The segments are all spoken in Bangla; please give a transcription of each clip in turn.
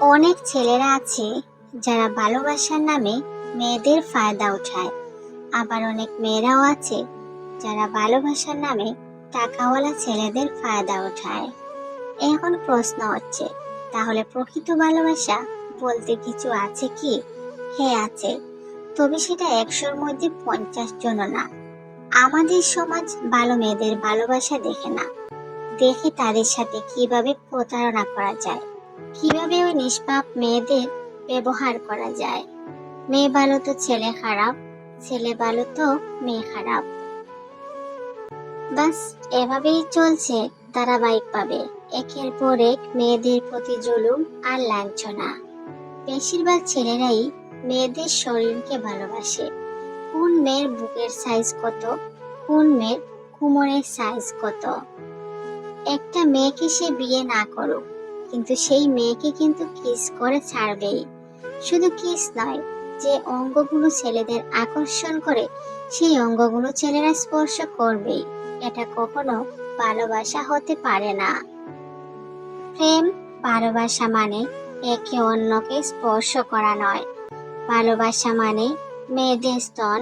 অনেক ছেলেরা আছে যারা ভালোবাসার নামে মেয়েদের ফায়দা উঠায়। আবার অনেক মেয়েরাও আছে যারা ভালোবাসার নামে টাকাওয়ালা ছেলেদের ফায়দা উঠায়। এখন প্রশ্ন হচ্ছে, তাহলে প্রকৃত ভালোবাসা বলতে কিছু আছে কি? হ্যাঁ আছে, তবে সেটা একশোর মধ্যে পঞ্চাশ জন না। আমাদের সমাজ ভালো মেয়েদের ভালোবাসা দেখে না। দেখে তাদের সাথে কীভাবে প্রতারণা করা যায়? কীভাবে ওই নিষ্পাপ মেয়েদের ব্যবহার করা যায়? মেয়ে ভালো তো ছেলে খারাপ, ছেলে ভালো তো মেয়ে খারাপ। বাস, এভাবেই চলছে ধারাবাহিকভাবে একের পর এক মেয়েদের প্রতি জুলুম আর লাঞ্ছনা। বেশিরভাগ ছেলেরাই মেয়েদের শরীরকে ভালোবাসে। কোন মেয়ের বুকের সাইজ কত? কোন মেয়ের কোমরের সাইজ কত? একটা মেয়েকে সে বিয়ে না করুক কিন্তু সেই মেয়েকে কিন্তু কিস করে ছাড়বেই। শুধু কিস নয়, যে অঙ্গগুলো ছেলেদের আকর্ষণ করে, সেই অঙ্গগুলো ছেলেরা স্পর্শ করবেই। এটা কখনো ভালোবাসা হতে পারে না। প্রেম, ভালোবাসা মানে একে অন্যকে স্পর্শ করা নয়। ভালোবাসা মানে মেয়েদের স্তন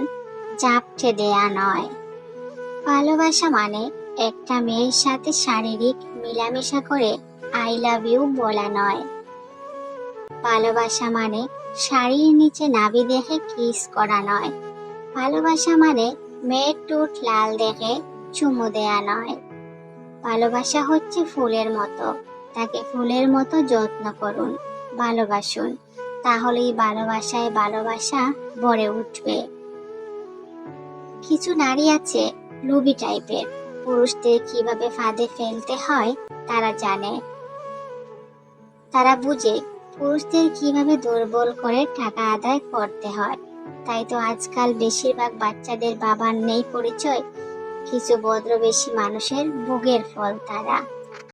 জাপটে দেয়া নয়। ভালোবাসা মানে একটা মেয়ের সাথে শারীরিক মিলামেশা করে আই লাভ ইউ বলা নয়। ভালোবাসা মানে শাড়ির নিচে নাভি দেখে কিস করা নয়। ভালোবাসা মানে মেয়ের টুট লাল দেখে চুমু দেয়া নয়। ভালোবাসা হচ্ছে ফুলের মতো। তাকে ফুলের মতো যত্ন করুন, ভালোবাসুন। তাহলেই ভালোবাসায় ভালোবাসা ভরে উঠবে। কিছু নারী আছে লুবি টাইপের পুরুষদের কীভাবে ফাঁদে ফেলতে হয় তারা জানে। তারা বুঝে পুরুষদের কীভাবে দুর্বল করে টাকা আদায় করতে হয়। তাই তো আজকাল বেশিরভাগ বাচ্চাদের বাবার নেই পরিচয়, কিছু ভদ্রবেশী মানুষের ভোগের ফল তারা।